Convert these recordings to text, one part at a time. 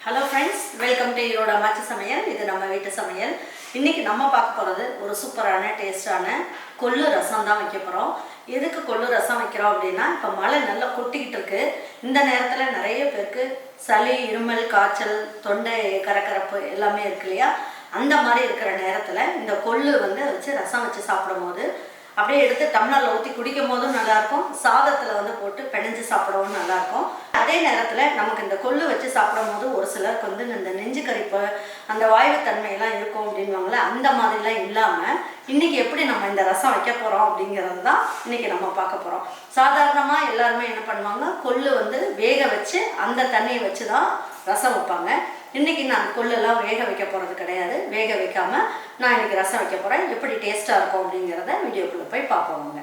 Hello friends welcome to ஈரோட அம்மாச்சி சமையல். இது நம்ம வீட்டு சமையல். இன்னைக்கு நம்ம பார்க்க போகிறது ஒரு சூப்பரான டேஸ்டான கொள்ளு ரசம் தான் வைக்க போகிறோம் எதுக்கு கொள்ளு ரசம் வைக்கிறோம் அப்படின்னா இப்போ மழை நல்லா கொட்டிக்கிட்டு இருக்கு. இந்த நேரத்தில் நிறைய பேருக்கு சளி இருமல் காய்ச்சல் தொண்டை கரக்கரப்பு எல்லாமே இருக்கு இல்லையா? அந்த மாதிரி இருக்கிற நேரத்தில் இந்த கொள்ளு வந்து வச்சு ரசம் வச்சு சாப்பிடும்போது அப்படியே எடுத்து டம்ளரில் ஊற்றி குடிக்கும் போதும் நல்லாயிருக்கும் சாதத்தில் வந்து போட்டு பிணைஞ்சு சாப்பிடவும் நல்லாயிருக்கும் அதே நேரத்தில் நமக்கு இந்த கொள்ளு வச்சு சாப்பிடும்போது ஒரு சிலருக்கு வந்து இந்த நெஞ்சு கரிப்பு அந்த வாயுத்தன்மையெல்லாம் இருக்கும் அப்படின்வாங்களே அந்த மாதிரிலாம் இல்லாமல் இன்றைக்கி எப்படி நம்ம இந்த ரசம் வைக்க போகிறோம் அப்படிங்கிறது தான் இன்றைக்கி நம்ம பார்க்க போகிறோம் சாதாரணமாக எல்லாருமே என்ன பண்ணுவாங்க கொள்ளு வந்து வேக வச்சு அந்த தண்ணியை வச்சு தான் ரசம் வைப்பாங்க. இன்னைக்கு நான் கொள்ளெல்லாம் வேக வைக்க போகிறது கிடையாது. வேக வைக்காமல் நான் இன்னைக்கு ரசம் வைக்க போகிறேன் எப்படி டேஸ்ட்டாக இருக்கும் அப்படிங்கிறத வீடியோக்குள்ளே போய் பார்ப்போங்க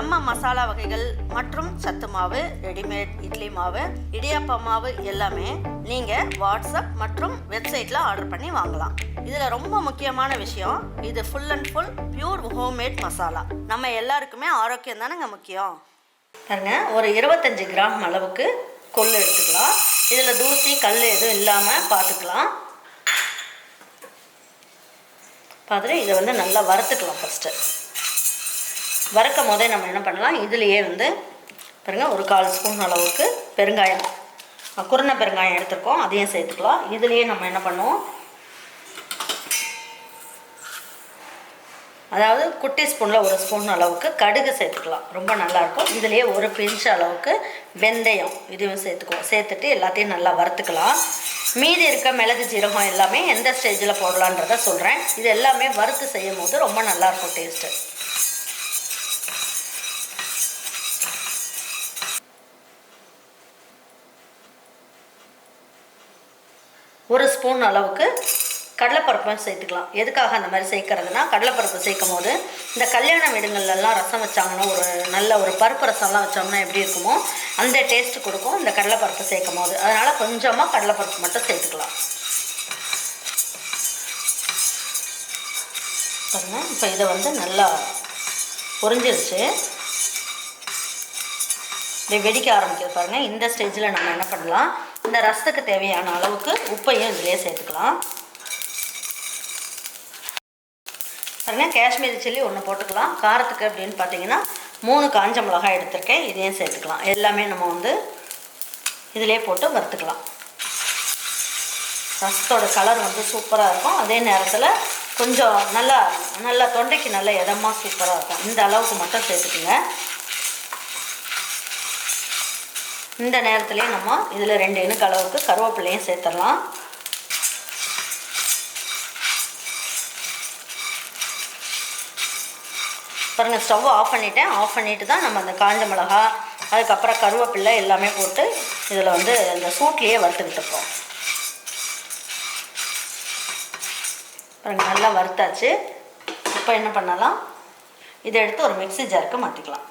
நம்ம மசாலா வகைகள் மற்றும் சத்து மாவு ரெடிமேட் இட்லி மாவு இடியாப்ப மாவு எல்லாமே நீங்கள் வாட்ஸ்அப் மற்றும் வெப்சைட்டில் ஆர்டர் பண்ணி வாங்கலாம். இதில் ரொம்ப முக்கியமான விஷயம் இது full and full pure homemade masala நம்ம எல்லாருக்குமே ஆரோக்கியம் தானேங்க முக்கியம்? பாருங்க ஒரு இருபத்தஞ்சி கிராம் அளவுக்கு கொள்ளு எடுத்துக்கலாம். இதில் தூசி கல் எதுவும் இல்லாமல் பார்த்துக்கலாம் பார்த்துட்டு இதை வந்து நல்லா வறுத்துக்கலாம் ஃபஸ்ட்டு வறுக்கும் போதே நம்ம என்ன பண்ணலாம்? இதுலேயே வந்து பாருங்கள் ஒரு கால் ஸ்பூன் அளவுக்கு பெருங்காயம். குருணை பெருங்காயம் எடுத்துருக்கோம் அதையும் சேர்த்துக்கலாம். இதுலேயே நம்ம என்ன பண்ணுவோம்? அதாவது குட்டி ஸ்பூனில் ஒரு ஸ்பூன் அளவுக்கு கடுகு சேர்த்துக்கலாம். ரொம்ப நல்லாயிருக்கும் இதுலேயே ஒரு பிஞ்ச் அளவுக்கு வெந்தயம் இதையும் சேர்த்துக்குவோம். சேர்த்துட்டு எல்லாத்தையும் நல்லா வறுத்துக்கலாம். மீதி இருக்க மிளகு ஜீரகம் எல்லாமே எந்த ஸ்டேஜில் போடலான்றத சொல்கிறேன் இது எல்லாமே வறுத்து செய்யும் போது ரொம்ப நல்லாயிருக்கும் டேஸ்ட்டு ஒரு ஸ்பூன் அளவுக்கு கடலைப்பருப்பும் சேர்த்துக்கலாம். எதுக்காக அந்த மாதிரி சேர்க்கறதுனா கடலைப்பருப்பு சேர்க்கும் போது இந்த கல்யாண வீடுங்கள்லாம் ரசம் வச்சாங்கன்னா ஒரு நல்ல ஒரு பருப்பு ரசம்லாம் வச்சோம்னா எப்படி இருக்குமோ அந்த டேஸ்ட் கொடுக்கும் இந்த கடலைப்பருப்பு சேர்க்கும் போது அதனால் கொஞ்சமாக கடலைப்பருப்பு மட்டும் சேர்த்துக்கலாம். பாருங்கள் இப்போ இதை வந்து நல்லா பொரிஞ்சிருச்சு. இதை வெடிக்க ஆரம்பிக்கிறது பாருங்கள் இந்த ஸ்டேஜில் நம்ம என்ன பண்ணலாம்? இந்த ரசத்துக்கு தேவையான அளவுக்கு உப்பையும் இதிலே சேர்த்துக்கலாம். பாருங்கள் காஷ்மீரி சில்லி ஒன்று போட்டுக்கலாம். காரத்துக்கு அப்படின்னு பார்த்தீங்கன்னா மூணு காஞ்ச மிளகாய் எடுத்திருக்கேன். இதையும் சேர்த்துக்கலாம். எல்லாமே நம்ம வந்து இதிலே போட்டு வறுத்துக்கலாம். ரசத்தோட கலர் வந்து சூப்பராக இருக்கும். அதே நேரத்தில் கொஞ்சம் நல்லா நல்லா தொண்டைக்கு நல்லா இதமாக சூப்பராக இருக்கும். இந்த அளவுக்கு மட்டும் சேர்த்துக்குங்க. இந்த நேரத்துலேயே நம்ம இதில் ரெண்டு இணுக்கு அளவுக்கு கருவேப்பிலையும் சேர்த்துடலாம். பாருங்க ஸ்டவ் ஆஃப் பண்ணிட்டேன். ஆஃப் பண்ணிட்டு தான் நம்ம அந்த காஞ்ச மிளகா அதுக்கப்புறம் கருவேப்பிலை எல்லாமே போட்டு இதில் வந்து இந்த சூட்லேயே வறுத்துக்கிட்டு இருக்கோம். பாருங்க நல்லா வறுத்தாச்சு. இப்போ என்ன பண்ணலாம்? இதை எடுத்து ஒரு மிக்ஸி ஜாருக்கு மாற்றிக்கலாம்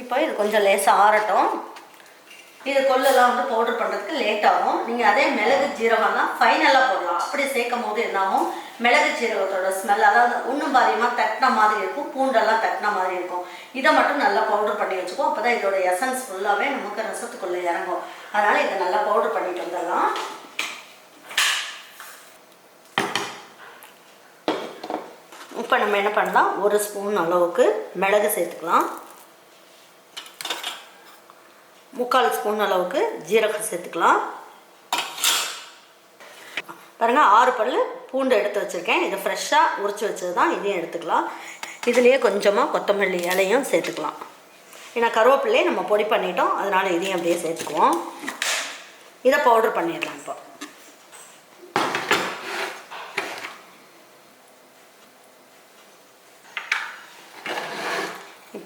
இப்போ இது கொஞ்சம் லேசாக ஆறட்டும். இது கொள்ளெல்லாம் வந்து பவுடர் பண்ணுறதுக்கு லேட் ஆகும். நீங்கள் அதே மிளகு ஜீரகம்லாம் ஃபைனலாக போடலாம். அப்படி சேர்க்கும் போது என்னாகும் மிளகு ஜீரகத்தோட ஸ்மெல் அதாவது இன்னும் பாதியமாக தட்டின மாதிரி இருக்கும் பூண்டெல்லாம் தட்டின மாதிரி இருக்கும். இதை மட்டும் நல்லா பவுடர் பண்ணி வச்சுக்கோ. அப்போ தான் இதோட எசன்ஸ் ஃபுல்லாகவே நமக்கு ரசத்துக்குள்ளே இறங்கும். அதனால் இதை நல்லா பவுடர் பண்ணிட்டு வந்துடலாம். இப்போ நம்ம என்ன பண்ணலாம்? ஒரு ஸ்பூன் அளவுக்கு மிளகு சேர்த்துக்கலாம். முக்கால் ஸ்பூன் அளவுக்கு ஜீரகம் சேர்த்துக்கலாம். பாருங்கள் ஆறு பல் பூண்டு எடுத்து வச்சுருக்கேன். இதை ஃப்ரெஷ்ஷாக உரிச்சு வச்சது தான் இதையும் எடுத்துக்கலாம். இதுலேயே கொஞ்சமாக கொத்தமல்லி இலையும் சேர்த்துக்கலாம். ஏன்னா கருவேப்பிலையே நம்ம பொடி பண்ணிட்டோம். அதனால் இதையும் அப்படியே சேர்த்துக்குவோம். இதை பவுடர் பண்ணிடலாம் இப்போ.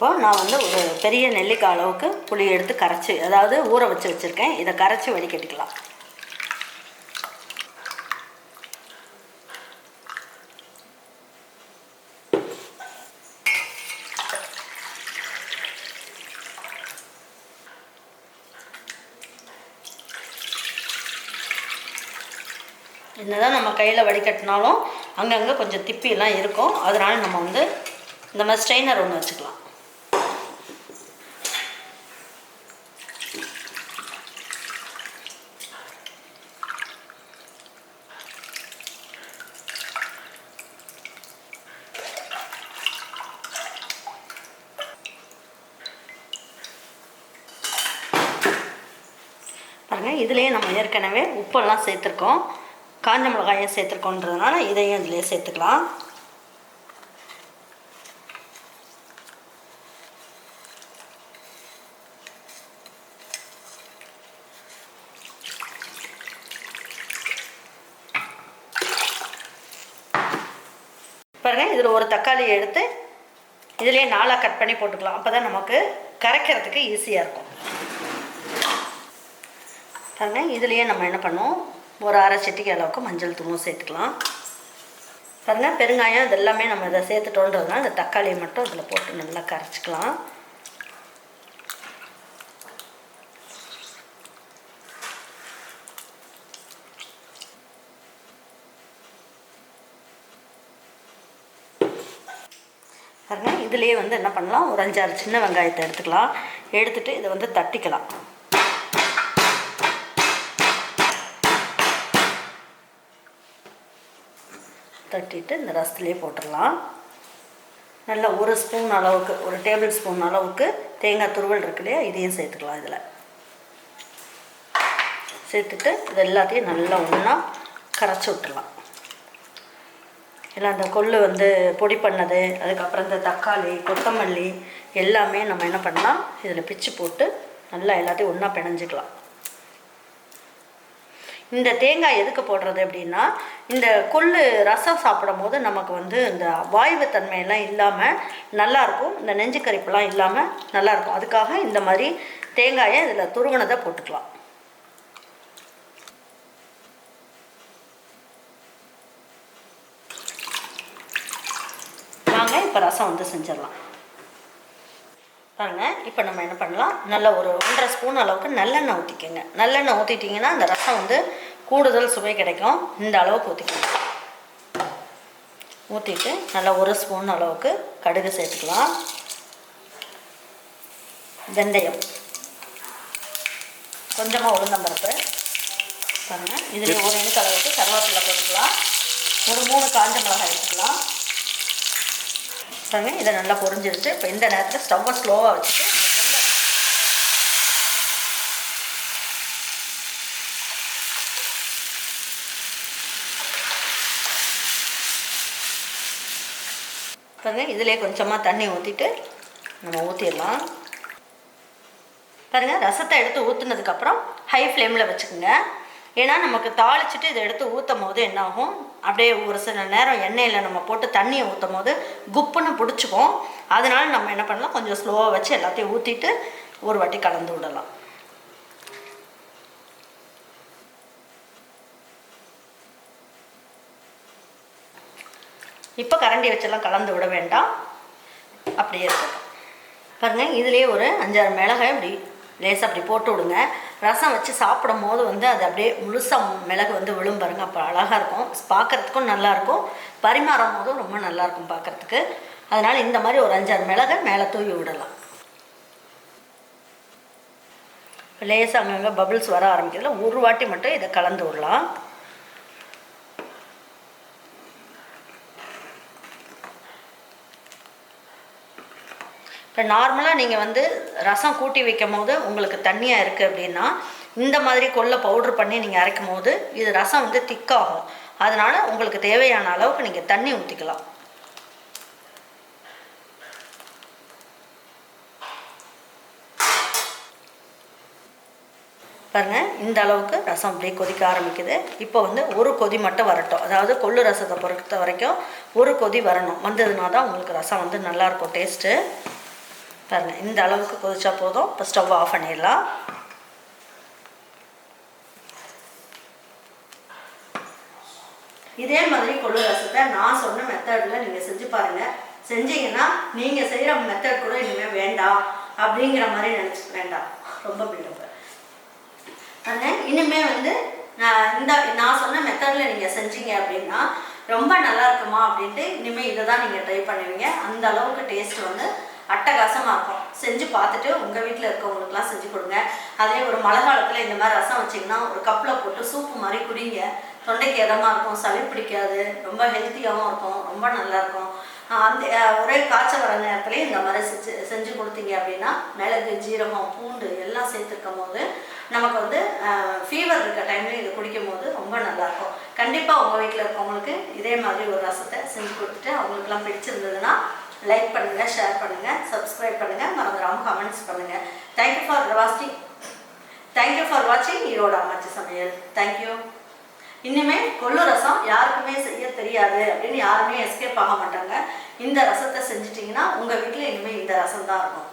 இப்போது நான் வந்து ஒரு பெரிய நெல்லிக்காய் அளவுக்கு புளி எடுத்து கரைச்சி அதாவது ஊற வச்சு வச்சுருக்கேன். இதை கரைச்சி வடிகட்டிக்கலாம். என்னதான் நம்ம கையில் வடிகட்டினாலும் அங்கங்கே கொஞ்சம் திப்பிலாம் இருக்கும். அதனால நம்ம வந்து இந்த மாதிரி ஸ்ட்ரெயினர் ஒன்று வச்சுக்கலாம் பாருங்கள் இதுலேயே நம்ம ஏற்கனவே உப்பெல்லாம் சேர்த்துருக்கோம். காஞ்ச மிளகாயும் சேர்த்துருக்கோன்றதுனால இதையும் இதிலே சேர்த்துக்கலாம். பாருங்க இதில் ஒரு தக்காளி எடுத்து இதிலே நாலாக கட் பண்ணி போட்டுக்கலாம். அப்போ தான் நமக்கு கரைக்கிறதுக்கு ஈஸியாக இருக்கும். பாருங்க இதுலேயே நம்ம என்ன பண்ணுவோம்? ஒரு அரை செட்டிக்கு அளவுக்கு மஞ்சள் தூளும் சேர்த்துக்கலாம். பாருங்கள் பெருங்காயம் இது எல்லாமே நம்ம இதை சேர்த்துட்டோன்றதுனால இந்த தக்காளியை மட்டும் இதில் போட்டு நல்லா கரைச்சிக்கலாம். பாருங்கள் இதுலேயே வந்து என்ன பண்ணலாம்? ஒரு அஞ்சாறு சின்ன வெங்காயத்தை எடுத்துக்கலாம். எடுத்துட்டு இதை வந்து தட்டிக்கலாம். தட்டிட்டு இந்த ரசத்துலேயே போட்டுடலாம். நல்லா ஒரு ஸ்பூன் அளவுக்கு ஒரு டேபிள் ஸ்பூன் அளவுக்கு தேங்காய் துருவல் இருக்கு இல்லையா? இதையும் சேர்த்துக்கலாம் இதில். சேர்த்துட்டு இது எல்லாத்தையும் நல்லா ஒன்றா கரைச்சி விட்டுடலாம். இல்லை அந்த கொள்ளு வந்து பொடி பண்ணது அதுக்கப்புறம் இந்த தக்காளி கொத்தமல்லி எல்லாமே நம்ம என்ன பண்ணலாம்? இதில் பிச்சு போட்டு நல்லா எல்லாத்தையும் ஒன்றா பிணைஞ்சிக்கலாம். இந்த தேங்காய் எதுக்கு போடுறது அப்படின்னா இந்த கொள்ளு ரசம் சாப்பிடும் போது நமக்கு வந்து இந்த வாய்வு தன்மையெல்லாம் இல்லாமல் நல்லாயிருக்கும் இந்த நெஞ்சு கரிப்பெல்லாம் இல்லாமல் நல்லாயிருக்கும் அதுக்காக இந்த மாதிரி தேங்காயை இதில் துருவனதை போட்டுக்கலாம். வாங்க இப்போ ரசம் வந்து செஞ்சிடலாம். பாருங்க இப்போ நம்ம என்ன பண்ணலாம்? நல்ல ஒரு ஒன்றரை ஸ்பூன் அளவுக்கு நல்லெண்ணெய் ஊற்றிக்கோங்க நல்லெண்ணெய் ஊற்றிட்டிங்கன்னா அந்த ரசம் வந்து கூடுதல் சுவை கிடைக்கும். இந்த அளவுக்கு ஊற்றிக்கணும் ஊற்றிட்டு நல்லா ஒரு ஸ்பூன் அளவுக்கு கடுகு சேர்த்துக்கலாம். வெந்தயம். கொஞ்சமாக உளுந்தம்பருப்பு பாருங்கள் இதில் ஒரு இனுக்கு அளவுக்கு கருவேப்பிலை போட்டுக்கலாம். ஒரு மூணு காஞ்ச மிளகாய் எடுத்துக்கலாம். பாருங்கள் இதை நல்லா பொரிஞ்சிருச்சு. இப்போ இந்த நேரத்தில் ஸ்டவ்வை ஸ்லோவாக வச்சுட்டு பாருங்கள் பாருங்க இதிலே கொஞ்சமாக தண்ணி ஊற்றிட்டு நம்ம ஊற்றிடலாம் பாருங்க ரசத்தை எடுத்து ஊற்றுனதுக்கப்புறம் ஹை ஃப்ளேமில் வச்சுக்கோங்க. ஏன்னா நமக்கு தாளிச்சிட்டு இதை எடுத்து ஊற்றும் போது என்னாகும்? அப்படியே ஒரு சில நேரம் எண்ணெயில் நம்ம போட்டு தண்ணியை ஊற்றும் போது குப்புன்னு பிடிச்சிக்கும். அதனால நம்ம என்ன பண்ணலாம்? கொஞ்சம் ஸ்லோவாக வச்சு எல்லாத்தையும் ஊற்றிட்டு ஒரு வாட்டி கலந்து விடலாம். இப்போ கரண்டி வச்செல்லாம் கலந்து விட வேண்டாம். அப்படியே இருக்கட்டும். பாருங்கள் இதுலேயே ஒரு அஞ்சாறு மிளகாய் இப்படி லேசாக அப்படி போட்டு விடுங்க. ரசம் வச்சு சாப்பிடும் போது வந்து அது அப்படியே முழுசாக மிளகு வந்து விழும் பாருங்க. அப்போ அழகாக இருக்கும். பார்க்குறதுக்கும் நல்லாயிருக்கும் பரிமாறும் போதும் ரொம்ப நல்லாயிருக்கும் பார்க்குறதுக்கு. அதனால் இந்த மாதிரி ஒரு அஞ்சாறு மிளகை மேலே தூவி விடலாம். லேசாக அங்கங்கே பபிள்ஸ் வர ஆரம்பிக்கிறதுல ஒரு வாட்டி மட்டும் இதை கலந்து விடலாம். இப்போ நார்மலாக நீங்கள் வந்து ரசம் கூட்டி வைக்கும் போது உங்களுக்கு தண்ணியாக இருக்குது அப்படின்னா இந்த மாதிரி கொல்லை பவுட்ரு பண்ணி நீங்கள் அரைக்கும் போது இது ரசம் வந்து திக்காகும் அதனால் உங்களுக்கு தேவையான அளவுக்கு நீங்கள் தண்ணி ஊற்றிக்கலாம் பாருங்கள் இந்த அளவுக்கு ரசம் அப்படியே கொதிக்க ஆரம்பிக்குது. இப்போ வந்து ஒரு கொதி மட்டும் வரட்டும். அதாவது கொள்ளு ரசத்தை பொறுத்த வரைக்கும் ஒரு கொதி வரணும். வந்ததுனா தான் உங்களுக்கு ரசம் வந்து நல்லாயிருக்கும் டேஸ்ட்டு பாருங்க இந்த அளவுக்கு கொதிச்சா போதும். இப்போ ஸ்டவ் ஆஃப் பண்ணிடலாம். இதே மாதிரி கொள்ளு ரசத்தை நான் சொன்ன மெத்தடில் நீங்கள் செஞ்சு பாருங்கள் செஞ்சீங்கன்னா நீங்கள் செய்கிற மெத்தட் கூட இனிமேல் வேண்டாம் அப்படிங்கிற மாதிரி நினச்சி வேண்டாம். ரொம்ப பில்டப் ஆனால் இனிமேல் வந்து நான் இந்த நான் சொன்ன மெத்தடில் நீங்கள் செஞ்சீங்க அப்படின்னா ரொம்ப நல்லா இருக்குமா அப்படின்ட்டு இனிமேல் இதை தான் நீங்கள் ட்ரை பண்ணுவீங்க. அந்த அளவுக்கு டேஸ்ட் வந்து அட்டகாசமாக இருக்கும் செஞ்சு பார்த்துட்டு உங்கள் வீட்டில் இருக்கவங்களுக்குலாம் செஞ்சு கொடுங்க. அதே ஒரு மழை காலத்தில் இந்த மாதிரி ரசம் வச்சிங்கன்னா ஒரு கப்பில் போட்டு சூப்பு மாதிரி குடிங்க. தொண்டைக்கு இதமா இருக்கும் சளி பிடிக்காது ரொம்ப ஹெல்த்தியாகவும் இருக்கும் ரொம்ப நல்லாயிருக்கும் அந்த ஒரே காய்ச்சல் வர நேரத்துலேயும் இந்த மாதிரி செஞ்சு செஞ்சு கொடுத்தீங்க அப்படின்னா மிளகு ஜீரகம் பூண்டு எல்லாம் சேர்த்துருக்கும் போது நமக்கு வந்து ஃபீவர் இருக்க டைம்ல இது குடிக்கும் போது ரொம்ப நல்லாயிருக்கும் கண்டிப்பாக உங்கள் வீட்டில் இருக்கவங்களுக்கு இதே மாதிரி ஒரு ரசத்தை செஞ்சு கொடுத்துட்டு அவங்களுக்குலாம் பிடிச்சிருந்ததுன்னா லைக் பண்ணுங்கள் ஷேர் பண்ணுங்கள் சப்ஸ்கிரைப் பண்ணுங்கள் மறந்துடாமல் கமெண்ட்ஸ் பண்ணுங்கள் தேங்க்யூ ஃபார் வாட்சிங் தேங்க்யூ ஃபார் வாட்சிங் ஈரோடு அம்மாச்சி சமையல். தேங்க்யூ இனிமே கொள்ளு ரசம் யாருக்குமே செய்ய தெரியாது அப்படின்னு யாருமே எஸ்கேப் ஆக மாட்டாங்க. இந்த ரசத்தை செஞ்சிட்டிங்கன்னா உங்கள் வீட்டில் இனிமேல் இந்த ரசம் தான் இருக்கும்.